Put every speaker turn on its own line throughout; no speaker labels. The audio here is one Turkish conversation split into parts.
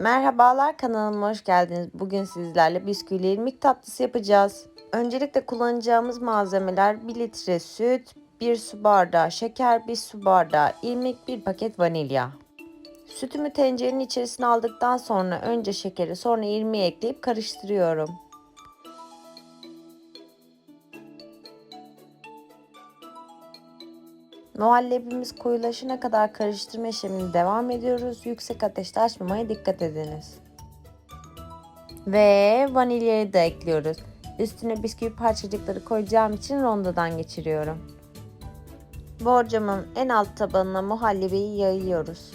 Merhabalar kanalıma hoş geldiniz. Bugün sizlerle bisküvili irmik tatlısı yapacağız. Öncelikle kullanacağımız malzemeler 1 litre süt, 1 su bardağı şeker, 1 su bardağı irmik, 1 paket vanilya. Sütümü tencerenin içerisine aldıktan sonra önce şekeri sonra irmiği ekleyip karıştırıyorum. Muhallebimiz koyulaşana kadar karıştırma işlemini devam ediyoruz. Yüksek ateşte açmamaya dikkat ediniz. Ve vanilyayı da ekliyoruz. Üstüne bisküvi parçacıkları koyacağım için rondodan geçiriyorum. Borcamın en alt tabanına muhallebiyi yayıyoruz.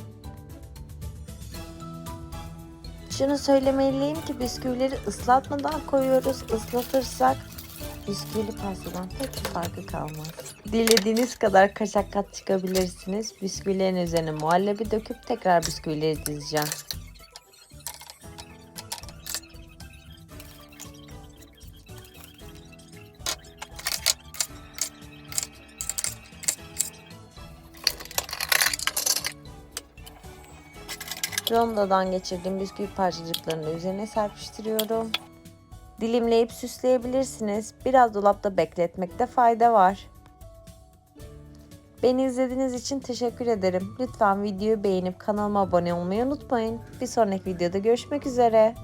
Şunu söylemeliyim ki bisküvileri ıslatmadan koyuyoruz. Islatırsak bisküvili pastadan pek bir farkı kalmaz. Dilediğiniz kadar kaçak kat çıkabilirsiniz. Bisküvilerin üzerine muhallebi döküp tekrar bisküvileri dizeceğim. Rondodan geçirdiğim bisküvi parçacıklarını üzerine serpiştiriyorum. Dilimleyip süsleyebilirsiniz. Biraz dolapta bekletmekte fayda var. Beni izlediğiniz için teşekkür ederim. Lütfen videoyu beğenip kanalıma abone olmayı unutmayın. Bir sonraki videoda görüşmek üzere.